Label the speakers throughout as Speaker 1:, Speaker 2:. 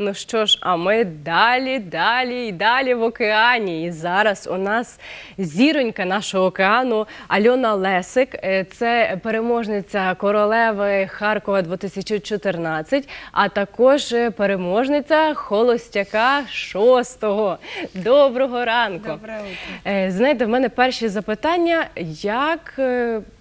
Speaker 1: Ну що ж, а ми далі, далі і далі в океані. І зараз у нас зіронька нашого океану Альона Лесик. Е, Це переможниця королеви Харкова 2014, а також е, переможниця холостяка шостого. Доброго ранку.
Speaker 2: Доброе утро.
Speaker 1: Е, Знаєте, в мене перші запитання: як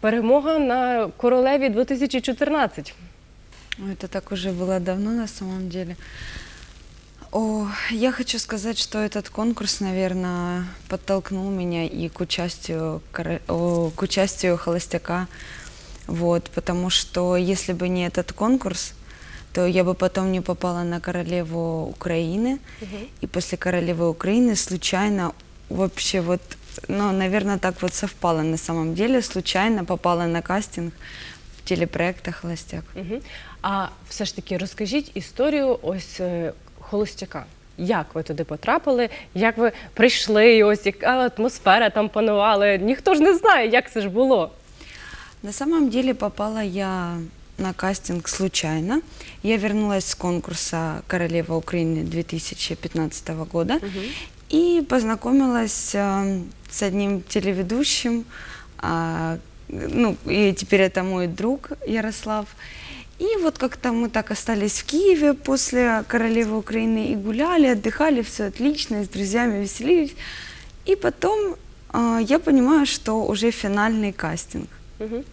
Speaker 1: перемога на королеві 2014?
Speaker 2: Ой, Это так уже было давно на самом деле. О, я хочу сказать, что этот конкурс, наверное, подтолкнул меня и к участию, коро- о, к участию холостяка. Вот, потому что если бы не этот конкурс, то я бы потом не попала на королеву Украины. И после королевы Украины случайно вообще вот, ну, наверное, так вот совпало на самом деле, случайно попала на кастинг в телепроекта «Холостяк».
Speaker 1: Угу. А все ж таки розкажіть історію ось е, холостяка. Як ви туди потрапили? Як ви прийшли? І ось яка атмосфера там панувала? Ніхто ж не знає, як це ж було.
Speaker 2: На самом деле попала я на кастинг случайно. Я вернулась с конкурса «Королева Украины» 2015 года и познакомилась э, с одним телеведущим, а, ну, и теперь это мой друг Ярослав. И вот как-то мы так остались в Киеве после «Королевы Украины» и гуляли, отдыхали, все отлично, и с друзьями веселились. И потом э, я понимаю, что уже финальный кастинг.
Speaker 1: Угу.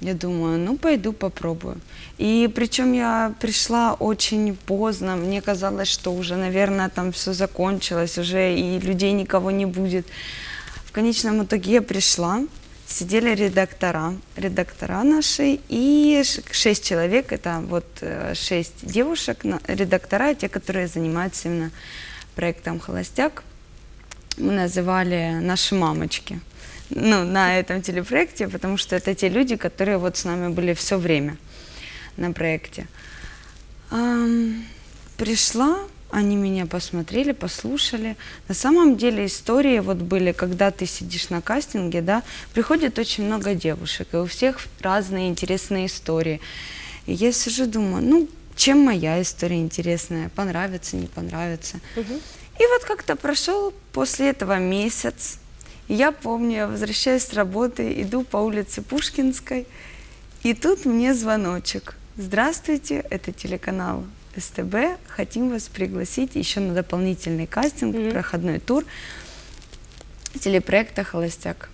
Speaker 2: Я думаю, ну пойду попробую. И причем я пришла очень поздно, мне казалось, что уже, наверное, там все закончилось, уже и людей никого не будет. В конечном итоге я пришла, сидели редактора, редактора наши, и шесть человек, это вот э, шесть девушек, редактора, те, которые занимаются именно проектом «Холостяк». Мы называли «Наши мамочки» ну, на этом телепроекте, потому что это те люди, которые вот с нами были все время на проекте. Пришла, они меня посмотрели, послушали. На самом деле истории вот были, когда ты сидишь на кастинге, да, приходит очень много девушек, и у всех разные интересные истории. И я сижу, думаю, ну, чем моя история интересная, понравится, не понравится. И вот как-то прошел после этого месяц. И я помню, я возвращаюсь с работы, иду по улице Пушкинской, и тут мне звоночек. Здравствуйте, это телеканал СТБ. Хотим вас пригласить еще на дополнительный кастинг,
Speaker 1: Мгм.
Speaker 2: проходной тур телепроекта «Холостяк».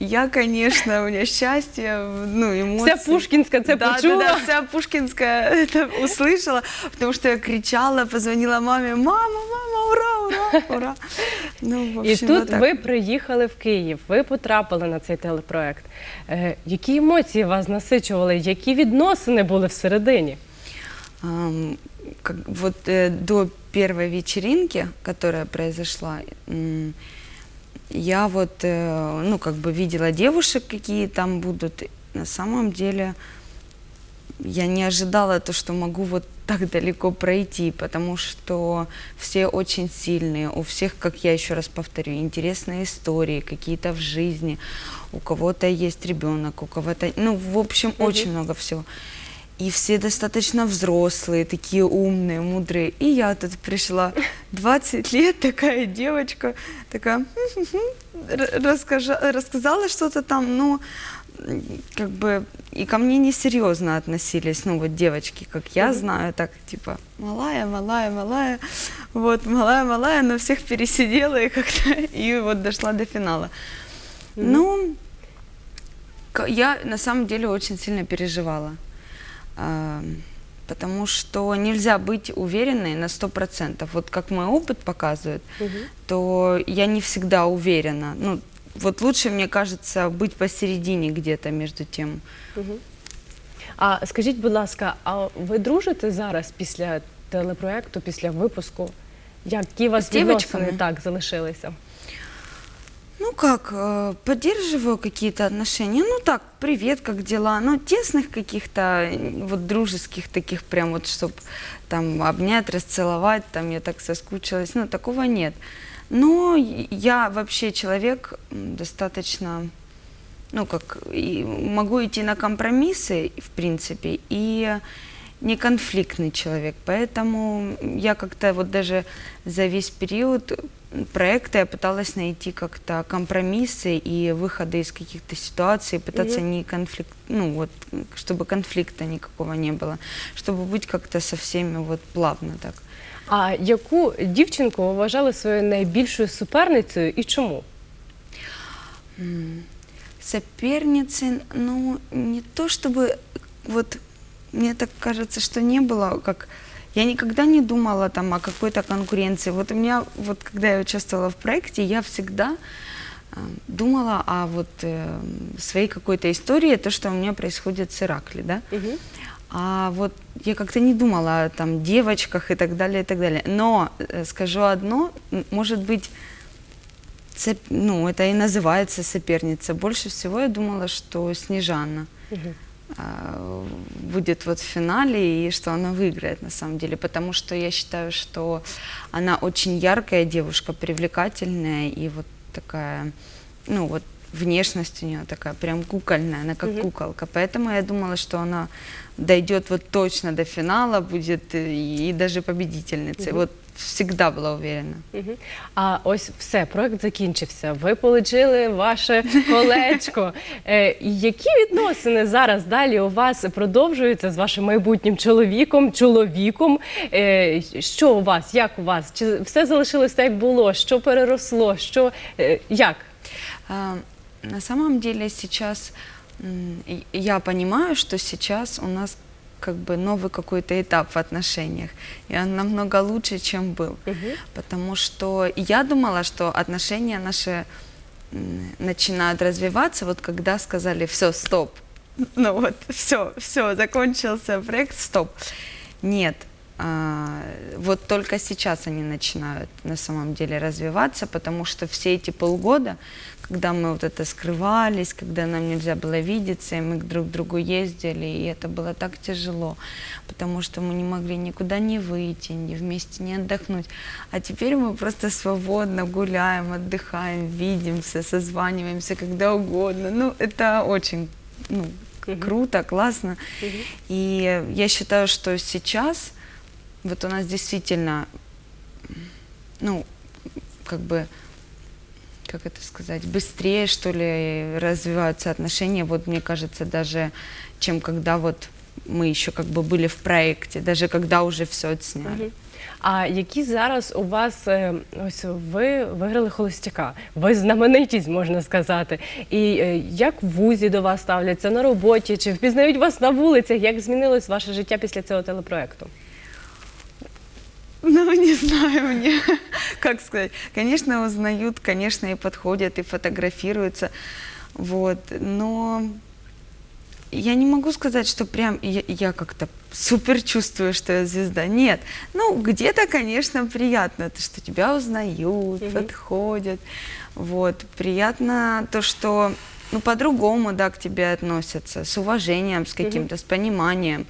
Speaker 2: Я, конечно, у меня счастье, ну, эмоции.
Speaker 1: Вся Пушкінська це
Speaker 2: да,
Speaker 1: почула.
Speaker 2: Да, да, вся Пушкинская это услышала, потому что я кричала, позвонила маме, мама, мама, ура, ура, ура. Ну, в
Speaker 1: І
Speaker 2: общем,
Speaker 1: тут
Speaker 2: вот так.
Speaker 1: ви приїхали в Київ, ви потрапили на цей телепроект. Е, які емоції вас насичували? Які відносини були всередині?
Speaker 2: Как, вот э, до первой вечеринки, которая произошла, м, я вот, э, ну, как бы видела девушек, какие там будут. На самом деле я не ожидала то, что могу вот так далеко пройти, потому что все очень сильные, у всех, как я еще раз повторю, интересные истории какие-то в жизни, у кого-то есть ребенок, у кого-то, ну, в общем, очень много всего. И все достаточно взрослые, такие умные, мудрые. И я тут пришла 20 лет, такая девочка, такая р- расскажа- рассказала что-то там, ну, как бы, и ко мне несерьезно относились, ну, вот девочки, как я знаю, так, типа, малая, малая, малая, вот, малая, малая, но всех пересидела и как-то, и вот дошла до финала. Ну, я на самом деле очень сильно переживала А, Потому что нельзя быть уверенной на 100%. Вот как мой опыт показывает, то я не всегда уверена. Ну, вот лучше, мне кажется, быть посередине где-то между тем.
Speaker 1: Мгм. А скажіть, будь ласка, а ви дружите зараз після телепроекту, після випуску? Які у вас
Speaker 2: З дівчатками?
Speaker 1: відносини так залишилися?
Speaker 2: Ну как, э, поддерживаю какие-то отношения. Ну так, привет, как дела? Ну, тесных каких-то, вот дружеских таких прям вот, чтобы там обнять, расцеловать, там я так соскучилась. Ну, такого нет. Но я вообще человек достаточно, ну как, могу идти на компромиссы, в принципе, и не конфликтный человек, поэтому я как-то вот даже за весь период проекта я пыталась найти как-то компромиссы и выходы из каких-то ситуаций, пытаться не конфликт, ну вот, чтобы конфликта никакого не было, чтобы быть как-то со всеми вот плавно так.
Speaker 1: А яку дівчинку ви вважали своєю найбільшою суперницею і чому?
Speaker 2: Соперницы, ну, не то чтобы, вот, мне так кажется, что не было, как, я никогда не думала там о какой-то конкуренции. Вот у меня, вот когда я участвовала в проекте, я всегда э, думала о вот э, своей какой-то истории, то, что у меня происходит с Иракли, да. А вот я как-то не думала о там девочках и так далее, и так далее. Но э, скажу одно, может быть, цеп- ну, это и называется соперница. Больше всего я думала, что Снежана а, будет вот в финале и что она выиграет на самом деле, потому что я считаю, что она очень яркая девушка, привлекательная и вот такая, ну вот внешность у нее такая прям кукольная, она как куколка, поэтому я думала, что она дойдет вот точно до финала, будет и, и даже победительницей. Вот всегда была уверена.
Speaker 1: Мгм. А ось все, проект закінчився. Ви отримали ваше колечко. Е, які відносини зараз далі у вас продовжуються з вашим майбутнім чоловіком, чоловіком? Е, що у вас? Як у вас? Чи все залишилось так, як було? Що переросло? Що е, як?
Speaker 2: А, На самом деле сейчас м, и- я понимаю, что сейчас у нас как бы новый какой-то этап в отношениях, и он намного лучше, чем был, потому что я думала, что отношения наши начинают развиваться, вот когда сказали все, стоп, ну вот все, все, закончился проект, стоп. Нет, а, вот только сейчас они начинают на самом деле развиваться, потому что все эти полгода, когда мы вот это скрывались, когда нам нельзя было видеться, и мы к друг другу ездили, и это было так тяжело, потому что мы не могли никуда не выйти, ни вместе не отдохнуть. А теперь мы просто свободно гуляем, отдыхаем, видимся, созваниваемся когда угодно. Ну, это очень ну, круто, классно. И я считаю, что сейчас вот у нас действительно, ну, как бы, как это сказать, быстрее, что ли, развиваются отношения, вот мне кажется, даже, чем когда вот мы еще как бы были в проекте, даже когда уже все отсняли.
Speaker 1: А які зараз у вас е, ось ви виграли холостяка? Ви знаменитість, можна сказати. І е, як в вузі до вас ставляться на роботі? Чи впізнають вас на вулицях? Як змінилось ваше життя після цього телепроекту?
Speaker 2: Ну, не знаю мне, как сказать. Конечно, узнают, конечно, и подходят, и фотографируются. Вот, но я не могу сказать, что прям я, я как-то супер чувствую, что я звезда. Нет. Ну, где-то, конечно, приятно, то, что тебя узнают, подходят. Вот. Приятно то, что ну, по-другому, да, к тебе относятся, с уважением, с каким-то, с пониманием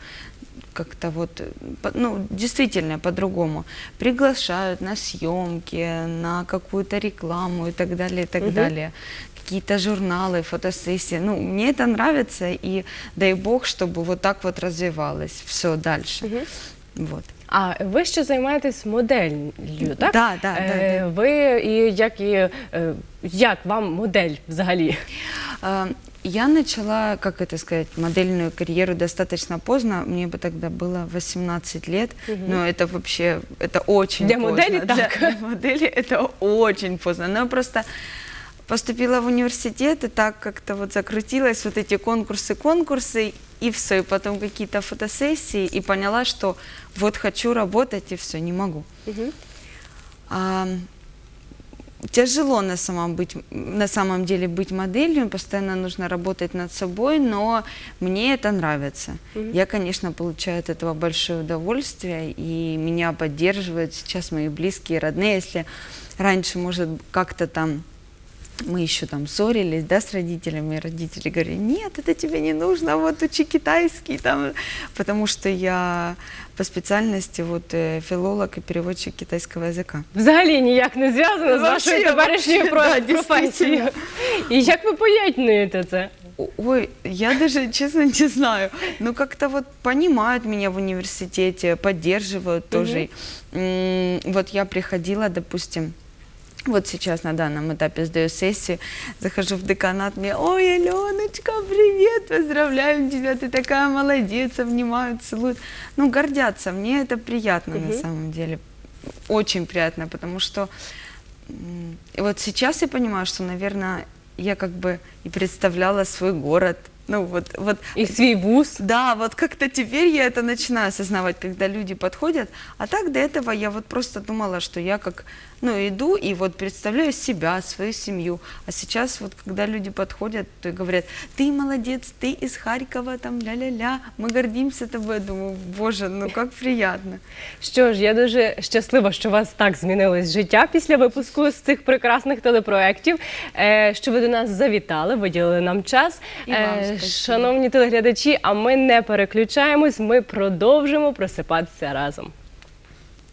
Speaker 2: Как-то вот, э, по- ну, действительно по-другому. Приглашают на съемки, на какую-то рекламу и так далее, и так далее. Какие-то журналы, фотосессии. Ну, мне это нравится, и дай бог, чтобы вот так вот развивалось все дальше. Вот.
Speaker 1: А ви ще займаєтесь моделлю, так?
Speaker 2: Да, да, да,
Speaker 1: Е,
Speaker 2: да.
Speaker 1: Ви і як і е, як вам модель взагалі?
Speaker 2: Я начала, как это сказать, модельную карьеру достаточно поздно. Мне бы тогда было 18 лет. Но это вообще, это очень
Speaker 1: Для
Speaker 2: поздно.
Speaker 1: модели
Speaker 2: Для-
Speaker 1: так.
Speaker 2: Для модели это очень поздно. Но просто поступила в университет, и так как-то вот закрутилось вот эти конкурсы, конкурсы, и все, и потом какие-то фотосессии, и поняла, что вот хочу работать, и все, не могу. А, тяжело на самом, быть, на самом деле быть моделью, постоянно нужно работать над собой, но мне это нравится. Я, конечно, получаю от этого большое удовольствие, и меня поддерживают сейчас мои близкие, родные. Если раньше, может, как-то там мы еще там ссорились, да, с родителями, родители говорили, нет, это тебе не нужно, вот учи китайский, там, потому что я по специальности вот э, филолог и переводчик китайского языка.
Speaker 1: Взагалі ніяк не зв'язано з
Speaker 2: Вообще,
Speaker 1: вашою теперішньою
Speaker 2: вообще,
Speaker 1: про-
Speaker 2: да,
Speaker 1: професією. І як ви поєднуєте це?
Speaker 2: О- Ой, я даже, честно, не знаю. Ну, как-то вот понимают меня в университете, поддерживают тоже. М, Вот я приходила, допустим, вот сейчас на данном этапе сдаю сессию, захожу в деканат, мне, ой, Аленочка, привет, поздравляем тебя, ты такая молодец, обнимают, целуют. Ну, гордятся, мне это приятно на самом деле, очень приятно, потому что и вот сейчас я понимаю, что, наверное, я как бы и представляла свой город, ну вот, вот
Speaker 1: І свій вуз.
Speaker 2: да, вот как-то теперь я это начинаю осознавать, когда люди подходят. А так до этого я вот просто думала, что я как, ну, иду и вот представляю себя, свою семью. А сейчас вот, когда люди подходят, то и говорят, ты молодец, ты из Харькова, там, ля-ля-ля, мы гордимся тобой. Я думаю, боже, ну как приятно.
Speaker 1: Що ж, я дуже щаслива, що у вас так змінилось життя після випуску з цих прекрасних телепроєктів, е, що ви до нас завітали, виділили нам час.
Speaker 2: І вам
Speaker 1: Е,
Speaker 2: спасибо.
Speaker 1: Шановні телеглядачі, а ми не переключаємось, ми продовжимо просипатися разом.